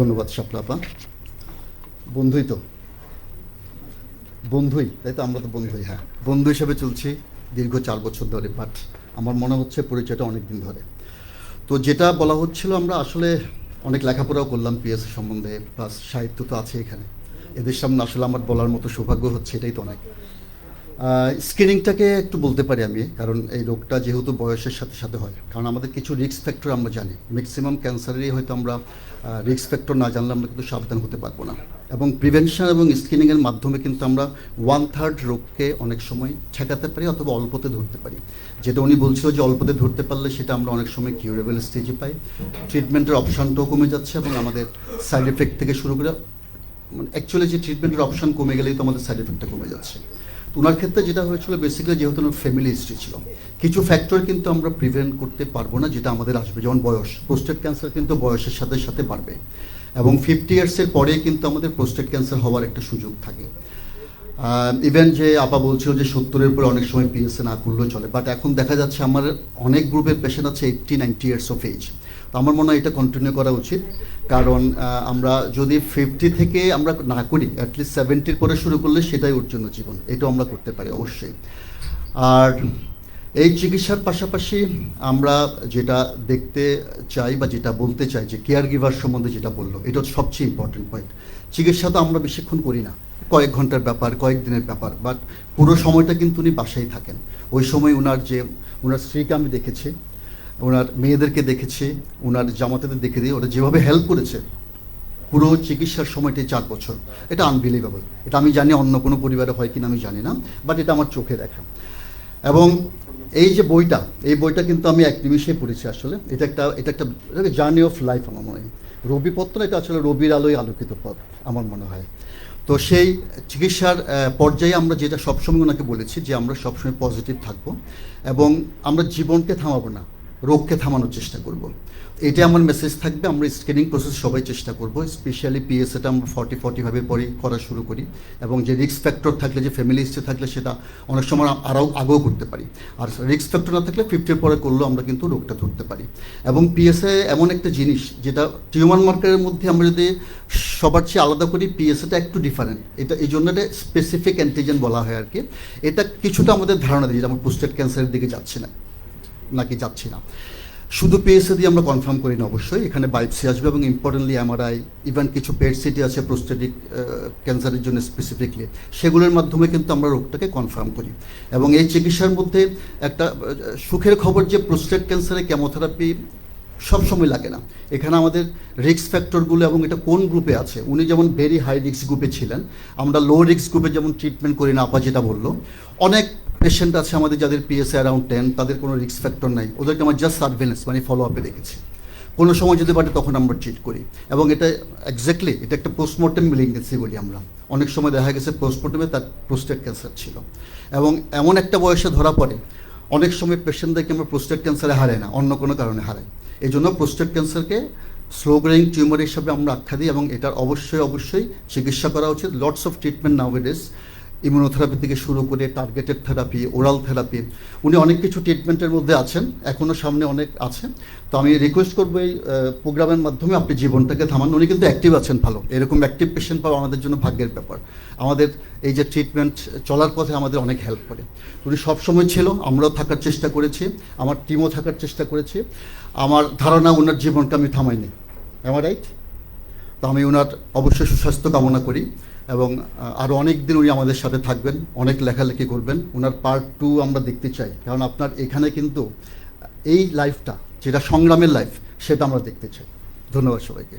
ধন্যবাদ শাপলাপা বন্ধুই তো। বন্ধুই, তাই তো আমরা তো বন্ধুই হ্যাঁ। বন্ধু হিসেবে চলছি দীর্ঘ চার বছর ধরে বাট আমার মনে হচ্ছে পরিচয়টা অনেক দিন ধরে। তো যেটা বলা হচ্ছিল, আমরা আসলে অনেক লেখাপড়াও করলাম পিএস সম্বন্ধে প্লাস সাহিত্য তো আছে এখানে। এদের সামনে আসলে আমার বলার মতো সৌভাগ্য হচ্ছে, এটাই তো অনেক। স্ক্রিনিংটাকে একটু বলতে পারি আমি, কারণ এই রোগটা যেহেতু বয়সের সাথে সাথে হয়। কারণ আমাদের কিছু রিস্ক ফ্যাক্টর আমরা জানি। ম্যাক্সিমাম ক্যান্সারেরই হয়তো আমরা রিস্ক ফ্যাক্টর না জানলে আমরা কিন্তু সাবধান হতে পারব না। এবং প্রিভেনশন এবং স্ক্রিনিংয়ের মাধ্যমে কিন্তু আমরা ওয়ান থার্ড রোগকে অনেক সময় ঠেকাতে পারি অথবা অল্পতে ধরতে পারি। যেটা উনি বলছিল যে অল্পতে ধরতে পারলে সেটা আমরা অনেক সময় কিউরেবল স্টেজে পাই। ট্রিটমেন্টের অপশানটাও কমে যাচ্ছে এবং আমাদের সাইড এফেক্ট থেকে শুরু করে মানে অ্যাকচুয়ালি যে ট্রিটমেন্টের অপশন কমে গেলেই তো আমাদের সাইড এফেক্টটা কমে যাচ্ছে। ওনার ক্ষেত্রে যেটা হয়েছিল বেসিক্যালি যেহেতু ওনার ফ্যামিলি হিস্ট্রি ছিল, কিছু ফ্যাক্টর কিন্তু আমরা প্রিভেন্ট করতে পারব না, যেটা আমাদের আসবে। যেমন বয়স প্রোস্টেট ক্যান্সার কিন্তু বয়সের সাথে সাথে বাড়বে এবং ফিফটি ইয়ার্সের পরে কিন্তু আমাদের প্রোস্টেট ক্যান্সার হওয়ার একটা সুযোগ থাকে। ইভেন যে আপা বলছিল যে সত্তরের পরে অনেক সময় পিএসএ না করলেও চলে বাট এখন দেখা যাচ্ছে আমার অনেক গ্রুপের পেশেন্ট আছে eighty ninety years of age তো আমার মনে হয় এটা কন্টিনিউ করা উচিত। কারণ আমরা যদি ফিফটি থেকে আমরা না করি অ্যাটলিস্ট সেভেন্টির পরে শুরু করলে সেটাই ওর জন্য জীবন। এটাও আমরা করতে পারি, অবশ্যই। আর এই চিকিৎসার পাশাপাশি আমরা যেটা দেখতে চাই বা যেটা বলতে চাই, যে কেয়ার গিভার সম্বন্ধে যেটা বলল এটা সবচেয়ে ইম্পর্টেন্ট পয়েন্ট চিকিৎসা তো আমরা বেশিক্ষণ করি না, কয়েক ঘণ্টার ব্যাপার, কয়েক দিনের ব্যাপার বাট পুরো সময়টা কিন্তু উনি বাসায় থাকেন। ওই সময় ওনার যে ওনার স্ত্রীকে আমি দেখেছি ওনার মেয়েদেরকে দেখেছি, ওনার জামাতাদের দেখে দিয়ে ওরা যেভাবে হেল্প করেছে, পুরো চিকিৎসার সময়টি চার বছর। এটা আনবিলিভেবল এটা আমি জানি অন্য কোনো পরিবারে হয় কিনা আমি জানি না বাট এটা আমার চোখে দেখা। এবং এই যে বইটা, এই বইটা কিন্তু আমি এক নিমিষে পড়েছি আসলে। এটা একটা এটা একটা জার্নি অফ লাইফ আমার মনে হয়। রবিপত্র এটা আসলে রবির আলোয় আলোকিত পথ, আমার মনে হয়। তো সেই চিকিৎসার পর্যায়ে আমরা যেটা সবসময় ওনাকে বলেছি যে আমরা সবসময় পজিটিভ থাকব এবং আমরা জীবনকে থামাবো না। রোগকে থামানোর চেষ্টা করব। এটা আমার মেসেজ থাকবে, আমরা স্ক্রিনিং প্রসেস সবাই চেষ্টা করব স্পেশালি পিএসএটা আমরা ফর্টি ফর্টিভাবে পরে করা শুরু করি এবং যে রিস্ক ফ্যাক্টর থাকলে, যে ফ্যামিলি হিস্ট্রি থাকলে সেটা অনেক সময় আরও আগেও করতে পারি। আর রিস্ক ফ্যাক্টর না থাকলে ফিফটির পরে করলেও আমরা কিন্তু রোগটা ধরতে পারি। এবং পিএসএ এমন একটা জিনিস, যেটা টিউমার মার্কারের মধ্যে আমরা যদি সবার চেয়ে আলাদা করি পিএসএটা একটু ডিফারেন্ট এটা এই জন্য এটা স্পেসিফিক অ্যান্টিজেন বলা হয় আর কি। এটা কিছুটা আমাদের ধারণা দিই যে আমরা প্রোস্টেট ক্যান্সারের দিকে যাচ্ছে না। নাকি যাচ্ছি না। শুধু পিএসএ দিয়ে আমরা কনফার্ম করি না অবশ্যই, এখানে বায়োপসি আসবে এবং ইম্পর্টেন্টলি এমআরআই ইভেন কিছু পেট সিটি আছে প্রোস্টেটিক ক্যান্সারের জন্য স্পেসিফিকলি সেগুলোর মাধ্যমে কিন্তু আমরা রোগটাকে কনফার্ম করি। এবং এই চিকিৎসার মধ্যে একটা সুখের খবর যে প্রোস্টেট ক্যান্সারে কেমোথেরাপি সব সময় লাগে না। এখানে আমাদের রিস্ক ফ্যাক্টরগুলো এবং এটা কোন গ্রুপে আছে, উনি যেমন ভেরি হাই রিস্ক গ্রুপে ছিলেন, আমরা লো রিস্ক গ্রুপে যেমন ট্রিটমেন্ট করি না, আপা যেটা বলল, অনেক পেশেন্ট আছে আমাদের যাদের পিএসএ অ্যারাউন্ড টেন তাদের কোনো রিস্ক ফ্যাক্টর নাই। ওদেরকে আমার জাস্ট সার্ভেলেন্স মানে ফলো আপে দেখেছি। কোনো সময় যদি বাটে তখন আমরা ট্রিট করি। এবং এটা এক্স্যাক্টলি এটা একটা পোস্টমর্টেম মিলিংগেন্সি বলি আমরা। অনেক সময় দেখা গেছে পোস্টমর্টেমে তার প্রোস্টেট ক্যান্সার ছিল। এবং এমন একটা বয়সে ধরা পড়ে, অনেক সময় পেশেন্টদেরকে আমরা প্রোস্টেট ক্যান্সারে হারাই না, অন্য কোনো কারণে হারাই। এই জন্য প্রোস্টেট ক্যান্সারকে স্লো গ্রোয়িং টিউমার হিসাবে আমরা আখ্যা দিই এবং এটার অবশ্যই অবশ্যই চিকিৎসা করা উচিত। Lots of treatment nowadays immunotherapy থেকে শুরু করে টার্গেটেড থেরাপি ওরাল থেরাপি উনি অনেক কিছু ট্রিটমেন্টের মধ্যে আছেন এখনও সামনে অনেক আছে। তো আমি রিকোয়েস্ট করব এই প্রোগ্রামের মাধ্যমে আপনি জীবনটাকে থামান। উনি কিন্তু অ্যাক্টিভ আছেন ভালো। এরকম অ্যাক্টিভ পেশেন্ট পাওয়া আমাদের জন্য ভাগ্যের ব্যাপার। আমাদের এই যে ট্রিটমেন্ট চলার পথে আমাদের অনেক হেল্প করে। উনি সবসময় ছিল, আমরাও থাকার চেষ্টা করেছি, আমার টিমও থাকার চেষ্টা করেছি। আমার ধারণা ওনার জীবনকে আমি থামাইনি। আমার রাইট তো আমি ওনার অবশ্যই সুস্বাস্থ্য কামনা করি এবং আরও অনেক দিন উনি আমাদের সাথে থাকবেন, অনেক লেখালেখি করবেন। ওনার পার্ট টু আমরা দেখতে চাই, কারণ আপনার এখানে কিন্তু এই লাইফটা যেটা সংগ্রামের লাইফ সেটা আমরা দেখতে চাই। ধন্যবাদ সবাইকে।